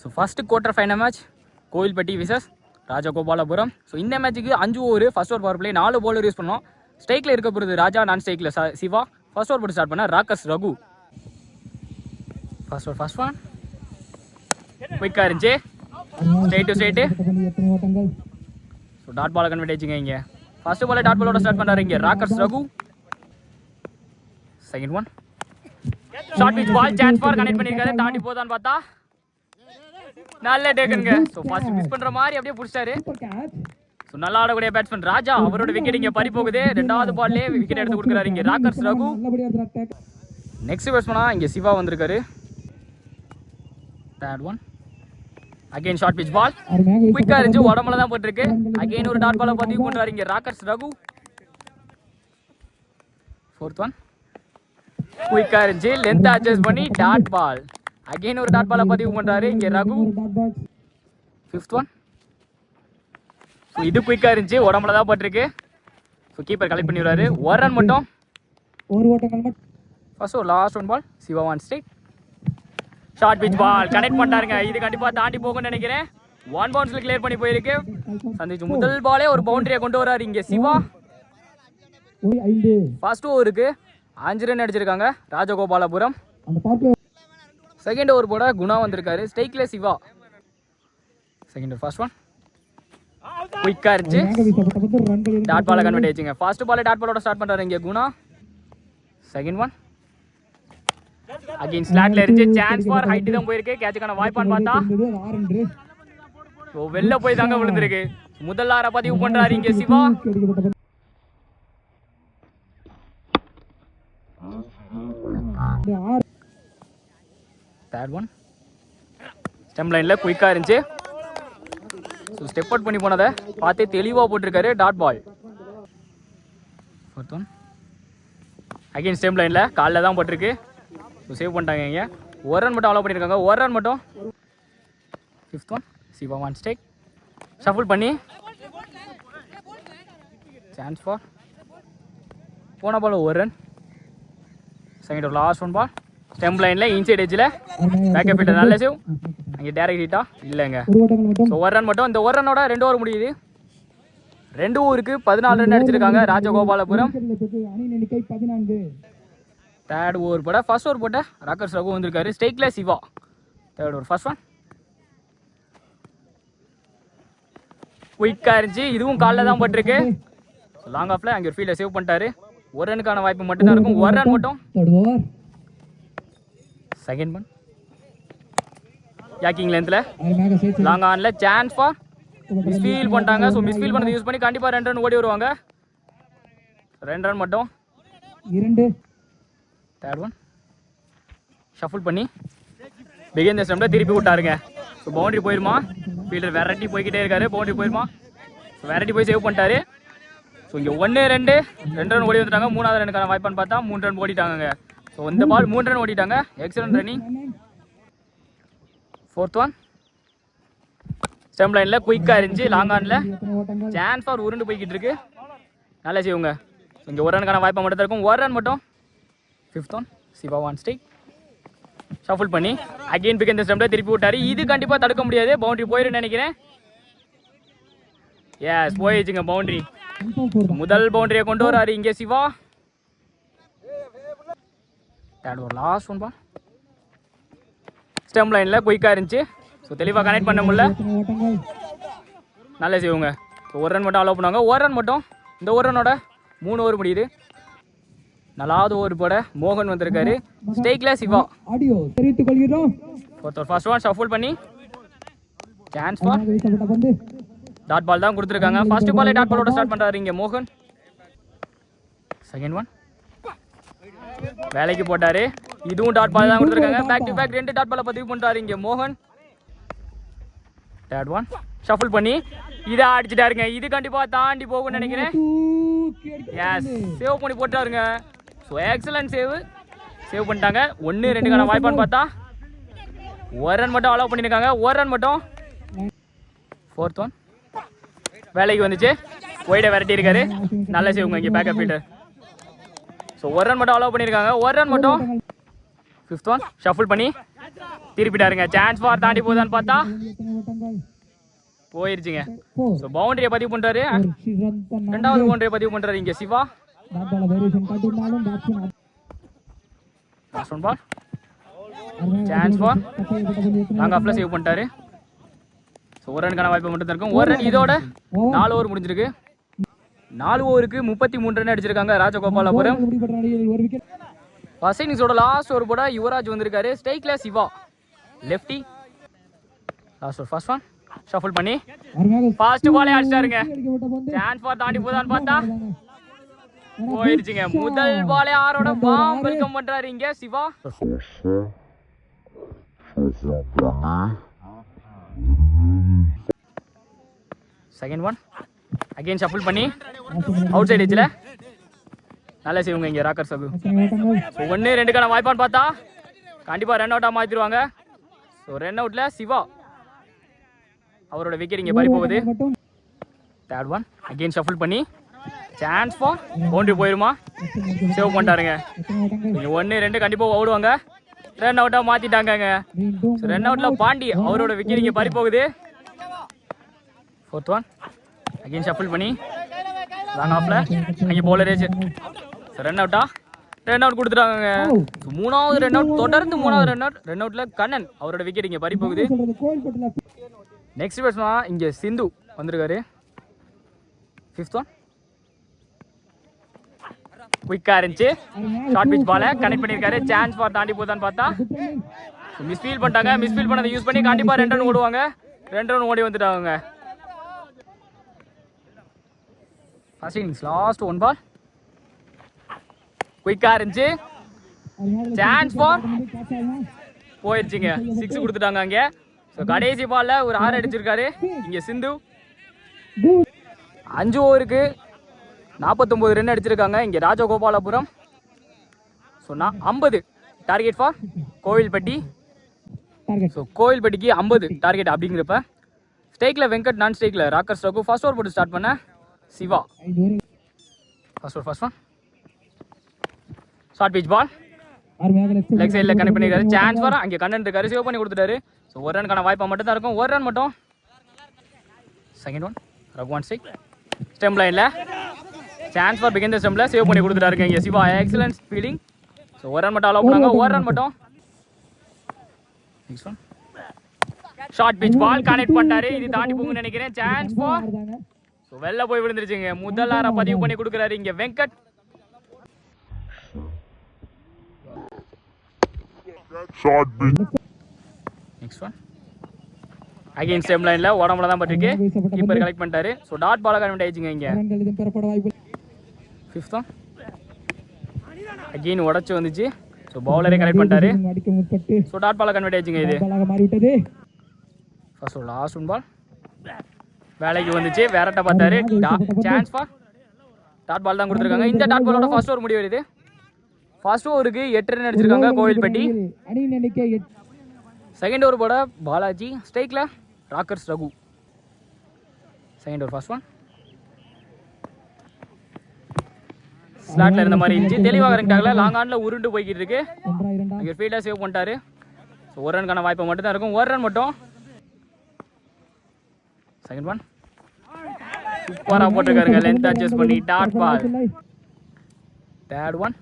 So first quarter final match Kovilpatti versus Rajagopalapuram so இந்த மேட்ச்சுக்கு அஞ்சு over first over power play நாலு bowler use பண்ணோம். ஸ்ட்ரைக்கில் இருக்க போகிறது ராஜா நான் ஸ்ட்ரைக்கில் சிவா. ஃபர்ஸ்ட் ஓவர் போட்டு ஸ்டார்ட் பண்ண Rockers Raghu. First over first one குயிக்காக இருந்துச்சு. Straight to straight so dot ball convert ஆச்சுங்க இங்கே. ஃபர்ஸ்ட் பால் டாட் பாலோட ஸ்டார்ட் பண்ணுறாரு இங்கே Rockers Raghu. Second one short pitch ball chance for connect பண்ணியிருக்காரு தாண்டி போதான்னு பார்த்தா. நல்ல டேக்கனுங்க ஸோ ஃபர்ஸ்ட் மிஸ் பண்ணுற மாதிரி அப்படியே பிடிச்சாரு ஸோ நல்லா ஆடக்கூடிய பேட்ஸ்மேன் ராஜா அவரோட விக்கெட் இங்கே பறி போகுது. ரெண்டாவது பால்லே விக்கெட் எடுத்து கொடுக்குறாரு இங்கே ராக்கர்ஸ் ரகு. நெக்ஸ்ட் பேட்ஸ்மனா இங்கே சிவா வந்திருக்காரு. Third one again short pitch ball அருமையாக குயிக்கா இருந்துச்சு உடம்புல தான் போட்டிருக்கு அகைன் ஒரு டாட் பால பதிவு பண்றாரு இங்க ராக்கர்ஸ் ரகு. ஃபோர்த் ஒன் குயிக்கா இருந்துச்சு லென்த் அட்ஜஸ்ட் பண்ணி டாட் பால் அகைன் ஒரு டாட் பால பதிவு பண்றாரு. இங்க ரகு. ஃபிஃப்த் ஒன் ஸோ இது குயிக்கா இருந்துச்சு. உடம்புல தான் போட்டிருக்கு. ஸோ கீப்பர் கலெக்ட் பண்ணிடுறாரு ஒரு ரன் மட்டும். ஒரு ஓட்டங்கள் மட்டும். ஃபர்ஸ்ட் ஒரு last one ball Siva one strike short pitch ball connect பண்ணிட்டாருங்க. இது கண்டிப்பா தாண்டி போகும்னு நினைக்கிறேன். ஒன் பவுன்ஸ்ல கிளியர் பண்ணி போயிருக்கு. சந்திச்சு முதல் பாலே ஒரு பவுண்டரியை கொண்டு வராரு இங்க சிவா. ஃபர்ஸ்ட் ஓவருக்கு அஞ்சு ரன் அடிச்சிருக்காங்க. ராஜகோபாலபுரம். செகண்ட் ஓவர் போட குணா வந்திருக்காரு. ஸ்ட்ரைக்ல சிவா. செகண்ட் ஃபர்ஸ்ட் ஒன் குயிக்கா இருந்துச்சு. டாட் பாலை கன்வெர்ட் ஆயிடுச்சுங்க. ஃபர்ஸ்ட் பால் டாட் பாலோட ஸ்டார்ட் பண்றாரு இங்க குணா. செகண்ட் ஒன் அகைன் ஸ்லாட்ல இருந்துச்சு. சான்ஸ் ஃபார் ஹைட் தான் போயிருக்கு. கேட்சுக்கான வாய்ப்பான்னு பார்த்தா. வெளில போய் தாங்க விழுந்திருக்கு. முதல் ஆற பதிவு பண்றாரு இங்க சிவா. அடிக்கப்பட்ட தேர்ட் ஒன் ஸ்டெம் லைனில் குயிக்காக இருந்துச்சு. ஸோ ஸ்டெப் அவுட் பண்ணி போனதை பார்த்தே தெளிவாக போட்டிருக்காரு dot ball fourth one again stump லைனில் காலில் தான் போட்டிருக்கு. ஸோ சேவ் பண்ணிட்டாங்க இங்கே. ஒரு ரன் மட்டும் அலோவ் பண்ணியிருக்காங்க. ஒரு ரன் மட்டும். Fifth one Siva one stack shuffle பண்ணி. சான்ஸ் ஃபார் போன பால் ஒரு run second last one ball stump லைனில் இன்சைட் எஜ்ஜில் பேக்கப் ஹிட்டர் நல்ல சேவ் அங்கே டேரக்ட் ஹிட்டா இல்லைங்க. ஸோ ஒரு ரன் மட்டும். இந்த ஒரு ரன்னோட ரெண்டு ஓவர் முடியுது. ரெண்டு ஊருக்கு பதினாலு ரன் அடிச்சிருக்காங்க ராஜகோபாலபுரம். தேர்ட் ஓவர் போட ஃபர்ஸ்ட் ஓவர் போட்ட ராக்கர்ஸ் ரகு வந்திருக்காரு. ஸ்டேக்ல Siva. Third over first one குயிக்காக இருந்துச்சு. இதுவும் காலில் தான் பட்டிருக்கு. லாங் ஆஃப்ல அங்கே ஒரு ஃபீல்டை சேவ் பண்ணிட்டாரு. ஒரு ரனுக்கான வாய்ப்பு மட்டும்தான் இருக்கும். ஒரு ரன் மட்டும். செகண்ட் ஒன் யாக்கிங் லென்த்தில் லாங் ஆன்ல சான்ஸ் ஃபார் மிஸ்ஃபீல் பண்ணிட்டாங்க. ஸோ மிஸ்ஃபீல் பண்ணதை யூஸ் பண்ணி கண்டிப்பாக ரெண்டு ரன் ஓடி வருவாங்க. ரெண்டு ரன் மட்டும். இரண்டு. தேர்ட் ஒன் ஷஃபுல் பண்ணி பிகின் ஸ்டெம்பில் திருப்பி விட்டாருங்க. ஸோ பவுண்டரி போயிருமா? ஃபீல்டர் வெரைட்டி போய்கிட்டே இருக்காரு. பவுண்டரி போயிருமா? ஸோ வெரைட்டி போய் சேவ் பண்ணிட்டாரு. ஸோ இங்கே ஒன்று ரெண்டு ரெண்டு ரன் ஓடி வந்துட்டாங்க. மூணாவது ரனுக்கான வாய்ப்பான்னு பார்த்தா மூணு ரன் ஓடிட்டாங்க ஸோ இந்த பால் மூணு ரன் ஓடிட்டாங்க excellent running fourth one stem லைனில் குயிக்காக இருந்துச்சு லாங் ஆனில் சான்ஸ் ஃபார் உருண்டு போய்கிட்டு இருக்கு. நல்லா செய்வோங்க. இங்கே ஒரு ரனுக்கான வாய்ப்பை மட்டும் தான் இருக்கும். ஒரு ரன் மட்டும். Fifth one Siva one stack shuffle பண்ணி அகெயின் பிக் இந்த ஸ்டெம்பில் திருப்பி விட்டாரு. இது கண்டிப்பாக தடுக்க முடியாது. பவுண்டரி போயிருன்னு நினைக்கிறேன். எஸ் போயிடுச்சுங்க பவுண்டரி முதல் பவுண்டரியை கொண்டு வராரு இங்கே சிவா. தேர்ட் ஒரு லாஸ்ட் ஒன் பா ஸ்டெம் லைனில் குயிக்காக இருந்துச்சு. ஸோ தெளிவாக கனெக்ட் பண்ண முடியல. நல்லா செய்வோங்க ஸோ ஒரு ரன் மட்டும் அலோவ் பண்ணுவாங்க. ஒரு ரன் மட்டும். இந்த ஒரு ரனோட மூணு ஓவர் முடியுது. நல்லாவது ஓவர் போட மோகன் வந்திருக்காரு. ஸ்டேக்ல சிவா தெரிவித்துக் கொள்கிறோம் ஒருத்தர் ஃபர்ஸ்ட் ஒன் ஷஃபுல் பண்ணி. சான்ஸ் ஃபார் டாட் பால் தான் கொடுத்துருக்காங்க. ஃபர்ஸ்ட் பாலே டாட் பாலோட ஸ்டார்ட் பண்ணுறாரு இங்கே மோகன். செகண்ட் ஒன் வேலைக்கு போட்டாரு. இதுவும் டாட் பால் தான் கொடுத்துருக்காங்க. பேக் டு பேக் ரெண்டு டாட் பாலை பதிவு பண்ணுறாரு இங்கே மோகன். டாட் ஒன் ஷஃபிள் பண்ணி இதை அடிச்சுட்டாருங்க. இது கண்டிப்பாக தாண்டி போகும்னு நினைக்கிறேன். எஸ் சேவ் பண்ணி போட்டாருங்க. ஸோ எக்ஸலன்ட் சேவ் சேவ் பண்ணிட்டாங்க. ஒன்று ரெண்டுக்கான வாய்ப்பான்னு பார்த்தா ஒரு ரன் மட்டும் அலோவ் பண்ணியிருக்காங்க. ஒரு ரன் மட்டும். ஃபோர்த் ஒன் வேலைக்கு வந்துச்சு. ஒயிட விரட்டி இருக்காரு நல்ல சேவுங்க இங்கே பேக்கப் ஃபீல்டர் ஸோ ஒரு ரன் மட்டும் அலோவ் பண்ணியிருக்காங்க ஒரு ரன் மட்டும் ஃபிஃப்த் ஒன் ஷஃபுல் பண்ணி திருப்பிட்டாருங்க. சான்ஸ் ஃபார் தாண்டி போகுதான்னு பார்த்தா போயிடுச்சுங்க போயிருச்சுங்க. ஸோ பவுண்டரியை பதிவு பண்ணுறாரு ரெண்டாவது பவுண்டரியை பதிவு பண்ணுறாரு இங்கே Siva. Last one ball chance for long ஆஃப்ல சேவ் பண்ணிட்டாரு. ஸோ ஒரு ரனுக்கான வாய்ப்பு மட்டும் தான் இருக்கும். ஒரு ரன் இதோட நாலு ஓவர் முடிஞ்சிருக்கு. நாலு ஓவருக்கு முப்பத்தி மூணு ரன் அடிச்சிருக்காங்க ராஜகோபாலபுரம். ஃபர்ஸ்ட் இன்னிங்ஸோட லாஸ்ட் ஓவர் போட யுவராஜ் வந்திருக்காரு. ஸ்ட்ரைக்ல Siva. Lefty last over first one shuffle பண்ணி. அருமையாக ஃபாஸ்ட் பாலே அடிச்சாருங்க சான்ஸ் தாண்டி போதான்னு பார்த்தா. போயிடுச்சுங்க முதல் பாலே ஆரோட வாம் வெல்கம் பண்றாரு இங்க Siva. Second one again shuffle பண்ணி அவுட் சைடு எஜ்ஜில் நல்லா செய்வாங்க இங்கே ராக்கர் சகு ஸோ ஒன்று ரெண்டுக்கான வாய்ப்பான்னு பார்த்தா கண்டிப்பாக ரன் அவுட்டாக மாற்றிடுவாங்க ஸோ ரன் அவுட்டில் சிவா. அவரோட விக்கெட் இங்கே பறி போகுது. தேர்ட் ஒன் அகைன் ஷஃபிள் பண்ணி சான்ஸ் ஃபார் பவுண்ட்ரி போயிருமா? சேவ் பண்ணிட்டாருங்க. நீங்கள் ஒன்று ரெண்டு கண்டிப்பாக ஓடுவாங்க. ரன் அவுட்டாக மாற்றிட்டாங்கங்க ரன் அவுட்டில் பாண்டி அவரோட விக்கெட் இங்கே பறி போகுது. ஃபோர்த் ஒன் அகைன் ஷஃபிள் பண்ணி. லாங் ஆஃப்ல அங்கே போலரேஜ் ஏஜ் ரன் அவுட்டா ரன் அவுட் கொடுத்துட்டாங்க மூணாவது ரன் அவுட் தொடர்ந்து மூணாவது ரன் அவுட் ரன் அவுட்ல கண்ணன் அவரோட விக்கெட் இங்கே பறி போகுது. நெக்ஸ்ட் பேட்ஸ்மேன் இங்கே சிந்து வந்திருக்காரு. ஃபிஃப்த் ஒன் குயிக்காக இருந்துச்சு. ஷார்ட் பிச் பாலை கனெக்ட் பண்ணியிருக்காரு. சான்ஸ் ஃபார் தாண்டி போதான்னு பார்த்தா. மிஸ்ஃபீல் பண்ணிட்டாங்க. மிஸ்ஃபீல் பண்ணதை யூஸ் பண்ணி கண்டிப்பாக ரெண்டு ரன் ஓடுவாங்க. ரெண்டு ரன் ஓடி வந்துட்டாங்க first innings last one ball குயிக்காக இருந்துச்சு. சான்ஸ் ஃபார் போயிடுச்சுங்க சிக்ஸ் கொடுத்துட்டாங்க அங்கே. ஸோ கடைசி பாலில் ஒரு ஆறு அடிச்சிருக்காரு. இங்கே சிந்து. அஞ்சு ஓவருக்கு நாற்பத்தொம்போது ரன் அடிச்சிருக்காங்க. இங்கே ராஜகோபாலபுரம். ஸோ நான் ஐம்பது. Target for Kovilpatti. ஸோ கோவில்பட்டிக்கு ஐம்பது. டார்கெட் அப்படிங்கிறப்ப ஸ்டேக்கில் வெங்கட் நான் ஸ்டேக்கில் ராக்கர் ஸ்டோக்கு ஃபர்ஸ்ட் ஓவர் போட்டு ஸ்டார்ட் பண்ணேன் சிவா ஃபர்ஸ்ட் ஒரு first one short pitch ball leg சைடில் கனெக்ட் பண்ணிருக்காரு. சான்ஸ் வர அங்கே கண்ணன் இருக்காரு. சேவ் பண்ணி கொடுத்துட்டாரு. ஸோ ஒரு ரனுக்கான வாய்ப்பாக மட்டும் தான் இருக்கும். ஒரு ரன் மட்டும். செகண்ட் ஒன் ரகுவான் சிக் ஸ்டெம் லைனில் சான்ஸ் ஃபார் பிகின் ஸ்டெம்பில் சேவ் பண்ணி கொடுத்துட்டாருங்க இங்கே சிவா எக்ஸலன்ஸ் ஃபீலிங் ஸோ ஒரு ரன் மட்டும் அலோவ் பண்ணாங்க. ஒரு ரன் மட்டும். Next one short pitch ball connect பண்ணிட்டாரு. இது தாண்டி போகும்னு நினைக்கிறேன். சான்ஸ் ஃபார் ஸோ வெளில போய் விழுந்துருச்சுங்க. முதல் ஆற பதிவு பண்ணி கொடுக்குறாரு இங்கே Venkat. Next one again stem லைன்ல உடம்புல தான் பட்டிருக்கு. வீசப்பட்ட கீப்பர் கலெக்ட் பண்ணிட்டாரு ஸோ டாட் பால கன்வெர்ட் ஆயிடுச்சுங்க இங்கே. ரன்கள் அகைன் உடச்சு வந்துச்சு. ஸோ பவுலரே கலெக்ட் பண்ணிட்டாரு. ஸோ டாட் பால கன்வெர்ட் ஆயிடுச்சுங்க இது. பாலாக ஃபர்ஸ்ட் லாஸ்ட் ஒன் பால் வேலைக்கு வந்துச்சு. வேறட்ட பார்த்தாரு. சான்ஸ் ஃபார் டாட் பால் தான் கொடுத்துருக்காங்க. இந்த டாட் பாலோட ஃபர்ஸ்ட் ஓவர் முடிவு வருது ஃபர்ஸ்ட் ஓவருக்கு எட்டு ரன் அடிச்சிருக்காங்க கோவில்பட்டி. செகண்ட் ஓவர் போட பாலாஜி ஸ்ட்ரைக்கில் rockers Raghu. Second over first one ஸ்லாட்ல இருந்த மாதிரி இருந்துச்சு. தெளிவாக இறங்கிட்டாங்களா லாங் ஆன்ல உருண்டு போய்கிட்டு இருக்கு. ஃபீல்டாக சேவ் பண்ணிட்டாரு. ஸோ ஒரு ரனுக்கான வாய்ப்பு மட்டும் தான் இருக்கும். ஒரு ரன் மட்டும் செகண்ட் ஒன் சூப்பராக போட்டிருக்காருங்க லென்த் அட்ஜஸ்ட் பண்ணி டாட் பால் தேர்ட் ஒன்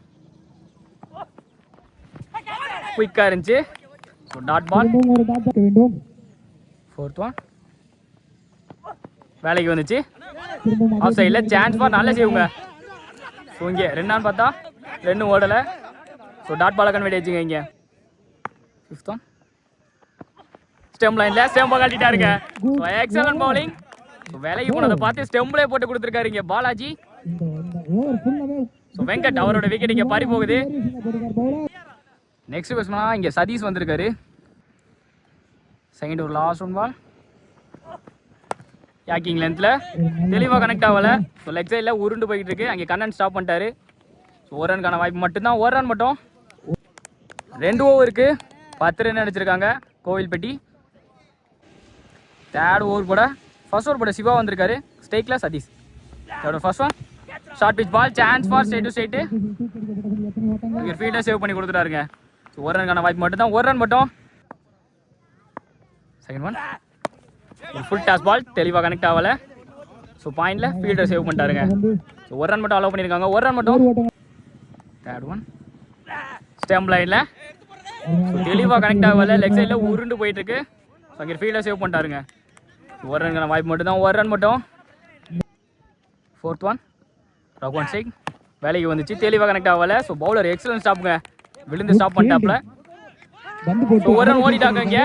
குயிக்காக இருந்துச்சு so dot ball fourth one வேலைக்கு வந்துச்சு. ஆஃப் சைடில் சான்ஸ் பார் நல்ல செய்வோங்க. ஸோ இங்கே ரெண்டான்னு பார்த்தா ரெண்டும் ஓடலை. ஸோ டாட் பாலை கன்வெர்ட் ஆயிடுச்சுங்க இங்கே. ஃபிஃப்த் ஒன் ஸ்டெம் லைனில் ஸ்டெம்பை கட்டிட்டாருங்க ஸோ எக்ஸலன்ட் பவுலிங் விலைக்கு போனதை பார்த்து ஸ்டெம்ப்லேயே போட்டு கொடுத்துருக்காரு இங்கே பாலாஜி ஸோ வெங்கட் அவரோட விக்கெட் இங்கே பறி போகுது. நெக்ஸ்ட் பேட்ஸ்மனா இங்கே சதீஷ் வந்திருக்காரு. செகண்ட் ஒரு லாஸ்ட் ஒன் பால் யாக்கிங் லென்த்தில் தெளிவாக கனெக்ட் ஆகல. ஸோ லெக் சைடில் உருண்டு போய்கிட்டு இருக்கு. அங்கே கண்ணன் ஸ்டாப் பண்ணிட்டாரு. ஸோ ஒரு ரனுக்கான வாய்ப்பு மட்டும்தான். ஒரு ரன் மட்டும். ரெண்டு ஓவருக்கு பத்து ரன் அடிச்சிருக்காங்க கோவில்பட்டி. தேர்ட் ஓவர் போட. ஃபர்ஸ்ட் ஓவர் போட சிவா வந்திருக்காரு. ஸ்டேக்கில் Sathish third first one short pitch ball chance for state to ஸ்டேட்டு தூக்கடிக்கப்பட்டதில் ஃபீல்டாக சேவ் பண்ணி கொடுத்துட்டாருங்க. ஸோ ஒரு ரனுக்கான வாய்ப்பு மட்டும் தான் ஒரு ரன் மட்டும். Second one full toss ball தெளிவாக கனெக்ட் ஆகலை. ஸோ பாயிண்டில் ஃபீல்டர் சேவ் பண்ணிட்டாருங்க. ஸோ ஒரு ரன் மட்டும் அலோவ் பண்ணியிருக்காங்க. ஒரு ரன் மட்டும். தேர்ட் ஒன் ஸ்டெம் லைனில் தெளிவாக கனெக்ட் ஆகல. லெக் சைடில் உருண்டு போயிட்டுருக்கு ஸோ அங்கே ஃபீல்டர் சேவ் பண்ணிட்டாருங்க. ஒரு ரன்கான வாய்ப்பு மட்டும் தான் ஒரு ரன் மட்டும். Fourth one Raghuvan Singh. வேலைக்கு வந்துச்சு. தெளிவாக கனெக்ட் ஆகல. ஸோ பவுலர் எக்ஸலன்ட் ஸ்டாப்புங்க விழுந்து ஸ்டாப் பண்ணிட்டாப்ல ஸோ ஒரு ரன் ஓடிட்டாங்க இங்கே.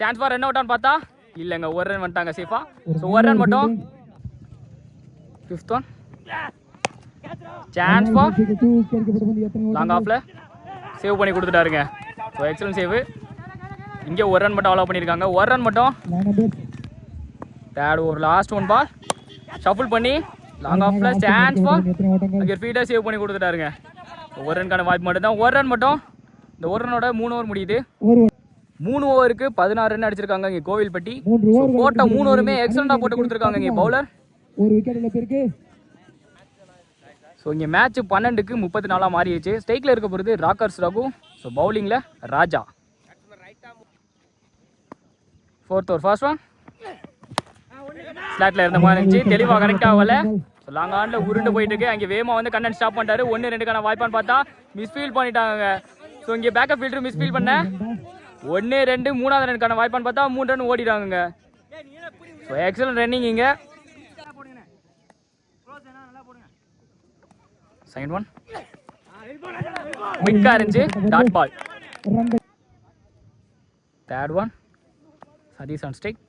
சான்ஸ் ஃபார் ரன் அவுட்டான்னு பார்த்தா இல்லைங்க. ஒரு ரன் வந்துட்டாங்க சேஃபா ஸோ ஒரு ரன் மட்டும். Fifth one chance for long ஆஃப்ல சேவ் பண்ணி கொடுத்துட்டாருங்க. ஸோ எக்ஸலன்ட் சேவ் இங்கே ஒரு ரன் மட்டும் அலோவ் பண்ணியிருக்காங்க. ஒரு ரன் மட்டும். தேர்ட் ஒரு லாஸ்ட் ஒன் பால் ஷஃபிள் பண்ணி லாங் ஆஃப்ல சான்ஸ் ஃபார் அங்கே ஃபீட்டாக சேவ் பண்ணி கொடுத்துட்டாருங்க. ஒரு ரன்கான வாய்ப்பு மட்டும்தான். ஒரு ரன் மட்டும். இந்த ஒரு ரனோட மூணு ஓவர் முடியுது. மூணு ஓவருக்கு பதினாறு ரன் அடிச்சிருக்காங்க இங்கே கோவில்பட்டி. போட்ட மூணு ஓவருமே எக்ஸலண்டாக போட்டு கொடுத்துருக்காங்க இங்கே பவுலர் ஒரு விக்கெட் இழப்பிற்கு ஸோ இங்கே மேட்ச் பன்னெண்டுக்கு முப்பத்தி நாலாக மாறிடுச்சு. ஸ்டைக்கில் இருக்க போகிறது Rockers Raghu. So பவுலிங்கில் Raja. Fourth over first one ஸ்லாட்டில் இருந்த மாதிரி இருந்துச்சு. தெளிவாக கனெக்ட் ஆகல ஸோ லாங் ஆனில் உருண்டு போயிட்டு இருக்கு. அங்கே வேமா வந்து கண்ணன் ஸ்டாப் பண்ணிட்டாரு. ஒன்று ரெண்டுக்கான வாய்ப்பான்னு பார்த்தா மிஸ்ஃபீல் பண்ணிட்டாங்க ஸோ இங்கே பேக்கப் ஃபீல்டர் மிஸ்ஃபீல் பண்ண. ஒன்று ரெண்டு மூணாவது ரெண்டுக்கான வாய்ப்பான்னு பார்த்தா மூணு ரன் ஓடிட்டாங்க ஸோ எக்ஸலன்ட் ரன்னிங் இங்கே. செகண்ட் ஒன் குயிக்காக இருந்துச்சு. Dot ball third one Sathish on stick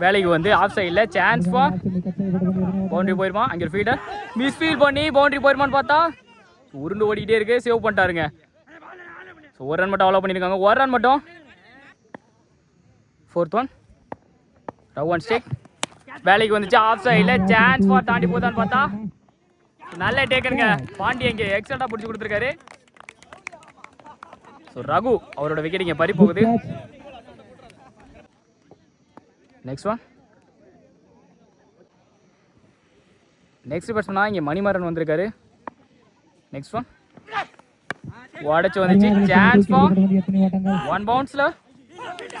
வேலைக்கு வந்து ஆஃப் சைடில் சான்ஸ் ஃபார் பவுண்டரி போயிருமா? அங்கே ஒரு ஃபீல்டர் மிஸ்ஃபீல் பண்ணி பவுண்டரி போயிருமான்னு பார்த்தா உருண்டு ஓடிக்கிட்டே இருக்கு. சேவ் பண்ணிட்டாருங்க. ஸோ ஒரு ரன் மட்டும் அவ்வளோ பண்ணியிருக்காங்க ஒரு ரன் மட்டும். ஃபோர்த் ஒன் ரவ் ஒன் ஸ்டேக் வேலைக்கு வந்துச்சு. ஆஃப் சைடில் சான்ஸ் ஃபார் தாண்டி போதான்னு பார்த்தா நல்ல டேக்கனுங்க பாண்டி இங்கே எக்ஸலண்டாக பிடிச்சி கொடுத்துருக்காரு. ஸோ ரகு அவரோட விக்கெட் இங்கே பறி போகுது. நெக்ஸ்ட் ஒன் நெக்ஸ்ட் பேட்ஸ்மனா இங்கே மணிமாறன் வந்திருக்காரு. நெக்ஸ்ட் ஒன் உடச்சி வந்துச்சு. சான்ஸ் ஃபார் ஒன் பவுன்ஸில்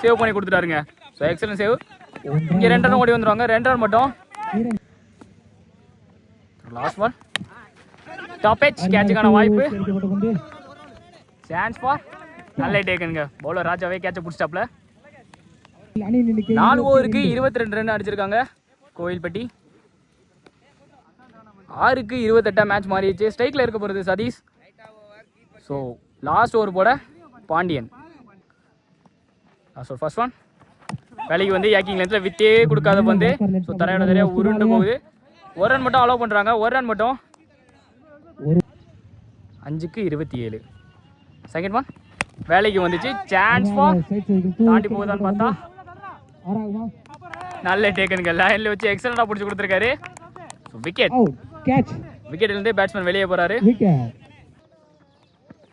சேவ் பண்ணி கொடுத்துட்டாருங்க. ஸோ எக்ஸலன்ட் சேவ் இங்கே ரெண்டு ரன் ஓடி வந்துருவாங்க. ரெண்டு ரன் மட்டும். லாஸ்ட் ஒன் டாப் எச் கேட்சுக்கான வாய்ப்பு. சான்ஸ் ஃபார் நல்ல டேக்குங்க பவுலர் ராஜாவே கேட்சை பிடிச்சிட்டாப்ல. நாலு ஓவருக்கு இருபத்தி ரெண்டு ரன் அடிச்சிருக்காங்க. கோயில்பட்டி. ஆறுக்கு இருபத்தெட்டாம் மேட்ச் மாறிடுச்சு. ஸ்ட்ரைக்கில் இருக்க போகிறது சதீஷ். ஸோ லாஸ்ட் ஓவர் போட பாண்டியன். ஸோ ஃபர்ஸ்ட் ஒன் வேலைக்கு வந்து ஏக்கிங் லென்த்தில் வித்தே கொடுக்காத வந்து ஸோ தரையோட தரையா உருண்டு போகுது. ஒரு ரன் மட்டும் அலோவ் பண்ணுறாங்க ஒரு ரன் மட்டும் அஞ்சுக்கு இருபத்தி ஏழு செகண்ட் ஒன் வேலைக்கு வந்துச்சு. சான்ஸ் ஃபார் தாண்டி போகுதான்னு பார்த்தா நல்ல டேக்கனுங்க லைனில் வச்சு எக்ஸலண்டாக பிடிச்சி கொடுத்துருக்காரு. விக்கெட் கேட்ச் விக்கெட்லேருந்து பேட்ஸ்மேன் வெளியே போறாரு.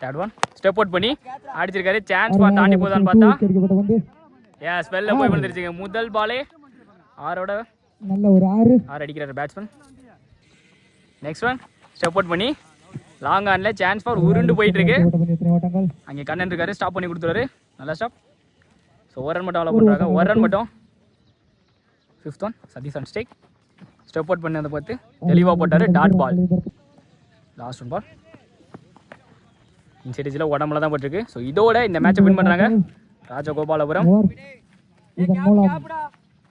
தேர்ட் ஒன் ஸ்டெப் அவுட் பண்ணி அடிச்சிருக்காரு. சான்ஸ் பா தாண்டி போதான்னு பார்த்தா. ஏன் ஸ்பெல்ல போய் விழுந்துருச்சுங்க. முதல் பாலே ஆரோட நல்ல ஒரு ஆறு. ஆறு அடிக்கிறாரு batsman next one step out பண்ணி லாங் ஆன்ல சான்ஸ் ஃபார் உருண்டு போயிட்டு இருக்கு. அங்கே கண்ணன் இருக்காரு. ஸ்டாப் பண்ணி கொடுத்துருவாரு. நல்லா ஸ்டாப் ஸோ ஒரு மட்டும் அவ்வளோ பண்ணுறாங்க ஒரு ரன் மட்டும். Fifth one Sathish and stake step out பண்ணி அதை பார்த்து தெளிவாக போட்டார் dot ball last one ball இன்சைடிஸில் உடம்புல தான் போட்டிருக்கு. ஸோ இதோட இந்த மேட்சை வின் பண்ணுறாங்க ராஜகோபாலபுரம்.